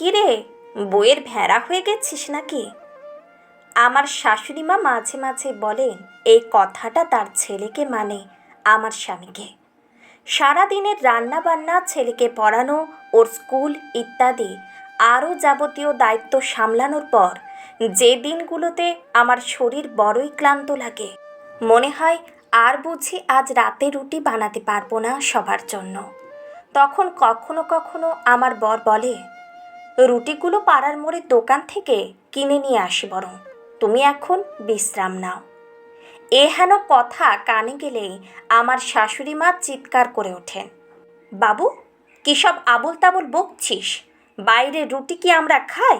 কিরে বইয়ের ভেড়া হয়ে গেছিস নাকি? আমার শাশুড়ি মা মাঝে মাঝে বলেন, এই কথাটা তার ছেলেকে মানে আমার স্বামীকে। সারাদিনের রান্না বান্না ছেলেকে পড়ানো, ওর স্কুল ইত্যাদি আরও যাবতীয় দায়িত্ব সামলানোর পর যে দিনগুলোতে আমার শরীর বড়ই ক্লান্ত লাগে, মনে হয় আর বুঝি আজ রাতে রুটি বানাতে পারব না সবার জন্য। তখন কখনো কখনো আমার বর বলে রুটিগুলো পাড়ার মোড়ের দোকান থেকে কিনে নিয়ে আসি বরং। তুমি এখন বিশ্রাম নাও। এ হেন কথা কানে গেলেই আমার শাশুড়ি মা চিৎকার করে ওঠেন। বাবু, কী সব আবল তাবল বকছিস? বাইরে রুটি কি আমরা খাই?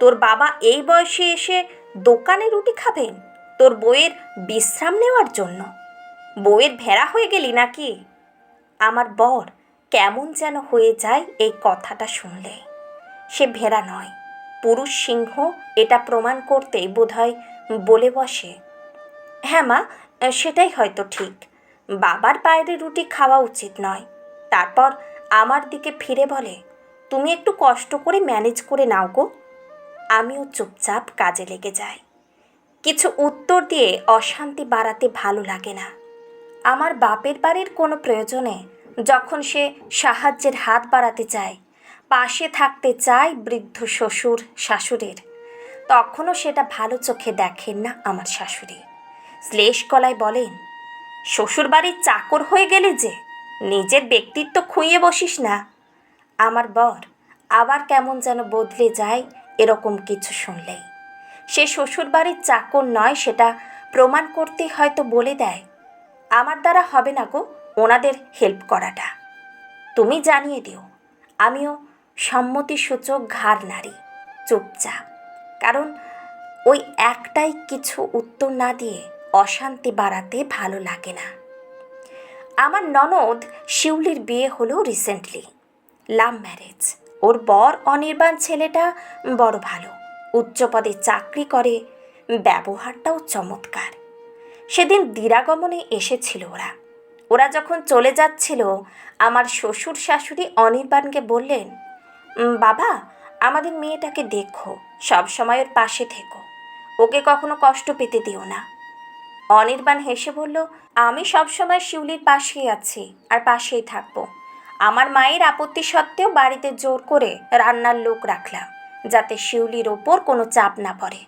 তোর বাবা এই বয়সে এসে দোকানে রুটি খাবেন? তোর বইয়ের বিশ্রাম নেওয়ার জন্য? বইয়ের ভেড়া হয়ে গেলি নাকি? আমার বর কেমন যেন হয়ে যায় এই কথাটা শুনলে। সে ভেড়া নয়। পুরুষ সিংহ এটা প্রমাণ করতে বোধহয় বলে বসে। হ্যাঁ মা, সেটাই হয়তো ঠিক। বাবার বাইরে রুটি খাওয়া উচিত নয়। তারপর আমার দিকে ফিরে বলে, তুমি একটু কষ্ট করে ম্যানেজ করে নাও গো। আমিও চুপচাপ কাজে লেগে যাই। কিছু উত্তর দিয়ে অশান্তি বাড়াতে ভালো লাগে না। আমার বাপের বাড়ির কোনো প্রয়োজনে যখন সে সাহায্যের হাত বাড়াতে চায় পাশে থাকতে চায় বৃদ্ধ শ্বশুর শাশুড়ির। তখনও সেটা ভালো চোখে দেখেন না আমার শাশুড়ি। শ্লেষ গলায় বলেন, শ্বশুরবাড়ির চাকর হয়ে গেলে যে, নিজের ব্যক্তিত্ব খুইয়ে বসিস না। আমার বর আবার কেমন যেন বদলে যায় এরকম কিছু শুনলেই। সে শ্বশুরবাড়ির চাকর নয় সেটা প্রমাণ করতে হয়তো বলে দেয়। আমার দ্বারা হবে না গো ওনাদের হেল্প করাটা। তুমি জানিয়ে দিও। আমিও সম্মতিসূচক ঘাড় নারী। চুপচাপ। কারণ ওই একটাই কিছু উত্তর না দিয়ে অশান্তি বাড়াতে ভালো লাগে না। আমার ননদ শিউলির বিয়ে হলো রিসেন্টলি লাভ ম্যারেজ ওর বর অনির্বাণ ছেলেটা বড় ভালো। উচ্চ পদে চাকরি করে। ব্যবহারটাও চমৎকার। সেদিন দিরাগমনে এসেছিল ওরা। ওরা যখন চলে যাচ্ছিল আমার শ্বশুর শাশুড়ি অনির্বাণকে বললেন "উম, বাবা, আমাদের মেয়েটাকে দেখো সবসময় ওর পাশে থেকো। ওকে কখনো কষ্ট পেতে দিও না। অনির্বাণ হেসে বলল, আমি সবসময় শিউলির পাশেই আছি আর পাশেই থাকব। আমার মায়ের আপত্তি সত্ত্বেও বাড়িতে জোর করে রান্নার লোক রাখলাম, যাতে শিউলির ওপর কোনো চাপ না পড়ে।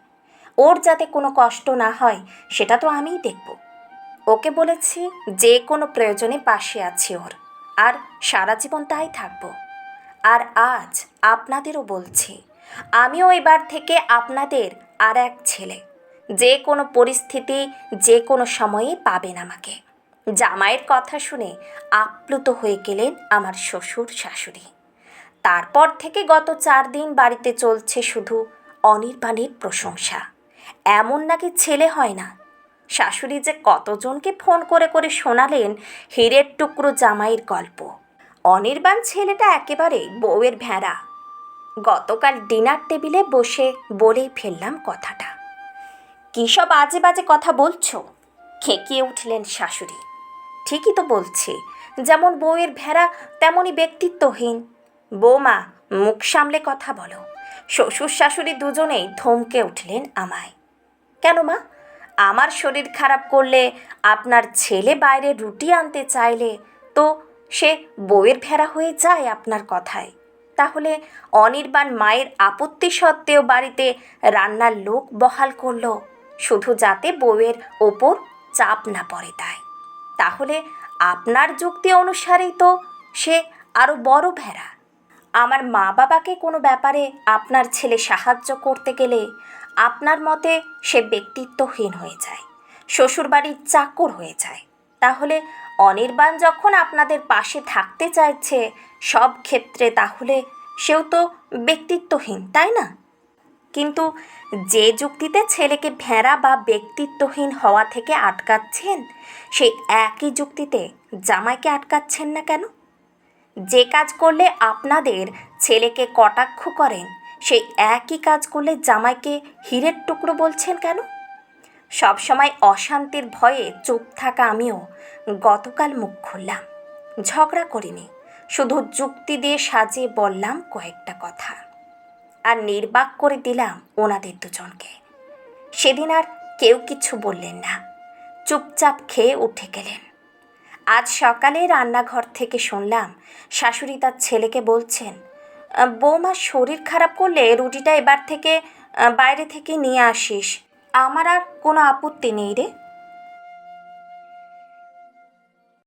ওর যাতে কোনো কষ্ট না হয়, সেটা তো আমিই দেখব। ওকে বলেছি, যে কোনো প্রয়োজনে পাশে আছি ওর, আর সারা জীবন তাই থাকব। আর আজ আপনাদেরও বলছি, আমিও এবার থেকে আপনাদের আর এক ছেলে। যে কোনো পরিস্থিতি, যে কোনো সময়ে পাবেন আমাকে। জামাইয়ের কথা শুনে আপ্লুত হয়ে গেলেন আমার শ্বশুর শাশুড়ি। তারপর থেকে গত চার দিন বাড়িতে চলছে শুধু অনির্বাণের প্রশংসা। এমন নাকি ছেলে হয় না? শাশুড়ি যে কতজনকে ফোন করে করে শোনালেন, হীরের টুকরো জামাইয়ের গল্প। অনির্বাণ ছেলেটা একেবারে বউয়ের ভেড়া। গতকাল ডিনার টেবিলে বসে বলেই ফেললাম কথাটা। কী সব আজে বাজে কথা বলছো? খেকিয়ে উঠলেন শাশুড়ি। ঠিকই তো বলছি, যেমন বউয়ের ভেড়া, তেমনই ব্যক্তিত্বহীন। বৌমা, মুখ সামলে কথা বলো। শ্বশুর শাশুড়ি দুজনেই ধমকে উঠলেন আমায়। কেন মা? আমার শরীর খারাপ করলে আপনার ছেলে বাইরে রুটি আনতে চাইলে তো সে বউয়ের ভেড়া হয়ে যায় আপনার কথায়। তাহলে অনির্বাণ মায়ের আপত্তি সত্ত্বেও বাড়িতে রান্নার লোক বহাল করল, শুধু যাতে বউয়ের ওপর চাপ না পড়ে তাই। তাহলে আপনার যুক্তি অনুসারেই তো সে আরও বড় ভেড়া। আমার মা বাবাকে কোনো ব্যাপারে আপনার ছেলে সাহায্য করতে গেলে আপনার মতে সে ব্যক্তিত্বহীন হয়ে যায়, শ্বশুরবাড়ির চাকর হয়ে যায়। তাহলে অনির্বাণ যখন আপনাদের পাশে থাকতে চাইছে, সব ক্ষেত্রে তাহলে সেও তো ব্যক্তিত্বহীন, তাই না? কিন্তু যে যুক্তিতে ছেলেকে ভেড়া বা ব্যক্তিত্বহীন হওয়া থেকে আটকাচ্ছেন, সেই একই যুক্তিতে জামাইকে আটকাচ্ছেন না কেন? যে কাজ করলে আপনাদের ছেলেকে কটাক্ষ করেন, সেই একই কাজ করলে জামাইকে হীরের টুকরো বলছেন কেন? সবসময় অশান্তির ভয়ে চুপ থাকা আমিও গতকাল মুখ খুললাম। ঝগড়া করিনি শুধু যুক্তি দিয়ে সাজিয়ে বললাম কয়েকটা কথা। আর নির্বাক করে দিলাম ওনাদের দুজনকে। সেদিন আর কেউ কিছু বললেন না চুপচাপ খেয়ে উঠে গেলেন। আজ সকালে রান্নাঘর থেকে শুনলাম শাশুড়ি তার ছেলেকে বলছেন "আহ, বৌমার শরীর খারাপ করলে রুটিটা এবার থেকে বাইরে থেকে নিয়ে আসিস। আমার আর কোনো আপত্তি নেই রে।